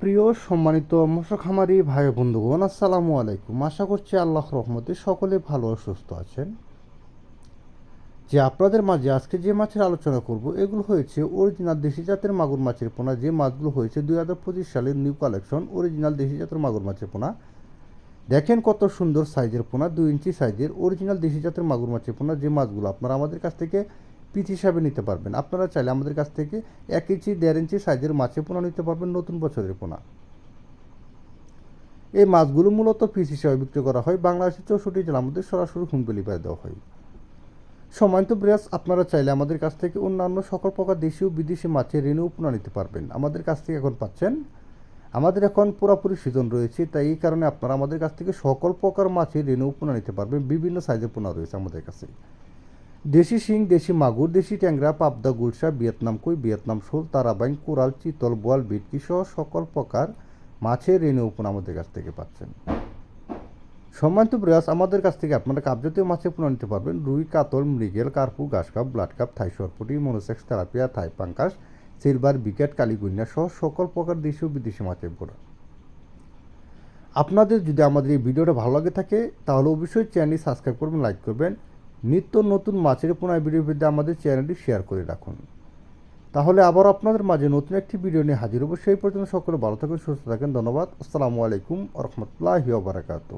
প্রিয় সম্মানিত মৎস্য খামারি ভাই বন্ধুগণ, আসসালামু আলাইকুম। আশা করছি আল্লাহ রহমতে সকলে ভালো সুস্থ আছেন। যে আপনাদের মাঝে আজকে যে মাছের আলোচনা করব, এগুলো হয়েছে অরিজিনাল দেশি জাতের মাগুর মাছের পোনা। যে মাছগুলো হয়েছে দুই হাজার পঁচিশ সালের নিউ কালেকশন অরিজিনাল দেশি জাতের মাগুর মাছের পোনা। দেখেন কত সুন্দর সাইজের পোনা, দুই ইঞ্চি সাইজের অরিজিনাল দেশি জাতের মাগুর মাছের পোনা। যে মাছগুলো আপনারা আমাদের কাছ থেকে পিস হিসাবে নিতে পারবেন। আপনারা চাইলে আমাদের কাছ থেকে এক ইঞ্চি, দেড় ইঞ্চি সাইজের মাছের পোনা নিতে পারবেন নতুন বছরের পোনা। এই মাছগুলো মূলত পিস হিসাবে বিক্রি করা হয়। বাংলাদেশের চৌষট্টি জেলার মধ্যে সরাসরি হোম ডেলিভারি দেওয়া হয়। সময়ন্ত ব্রিয়াস আপনারা চাইলে আমাদের কাছ থেকে অন্যান্য সকল প্রকার দেশি ও বিদেশি মাছের রেণু পোনা নিতে পারবেন। আমাদের কাছ থেকে এখন পাচ্ছেন, আমাদের এখন পুরোপুরি সিজন রয়েছে, তাই এই কারণে আপনারা আমাদের কাছ থেকে সকল প্রকার মাছের রেণু পোনা নিতে পারবেন। বিভিন্ন সাইজের পোনা রয়েছে আমাদের কাছে। দেশি শিং, দেশি মাগুর, দেশি ট্যাংরা, পাবদা, গুলশা, ভিয়েতনাম কই, ভিয়েতনাম শোল, তারাবাইন, কোরাল, চিতল, বোয়াল বিটকি সহ সকল প্রকার মাছের রেণু পোনা আমাদের কাছ থেকে পাচ্ছেন। সম্মানিত প্রয়াস আমাদের কাছ থেকে আপনারা কাপজাতীয় মাছের পোনা নিতে পারবেন। রুই, কাতল, মৃগেল, কার্পু ঘাস কাপ ব্লাড কাপ থাই সরপুটি, monosex, tilapia, Thai Pancras silver, বিকেট কালীগুন্যা সহ সকল প্রকার দেশি ও বিদেশি মাছের পোনা আপনাদের যদি আমাদের এই ভিডিওটা ভালো লাগে থাকে, তাহলে অবশ্যই চ্যানেলটি সাবস্ক্রাইব করবেন, লাইক করবেন নিত্য নতুন মাছের পোনায় ভিডিও পেতে আমাদের চ্যানেলটি শেয়ার করে রাখুন। তাহলে আবার আপনাদের মাঝে নতুন একটি ভিডিও নিয়ে হাজির হব। সেই পর্যন্ত সকলে ভালো থাকুন, সুস্থ থাকেন। ধন্যবাদ। আসসালামু আলাইকুম রহমতুল্লাহি বারাকাতু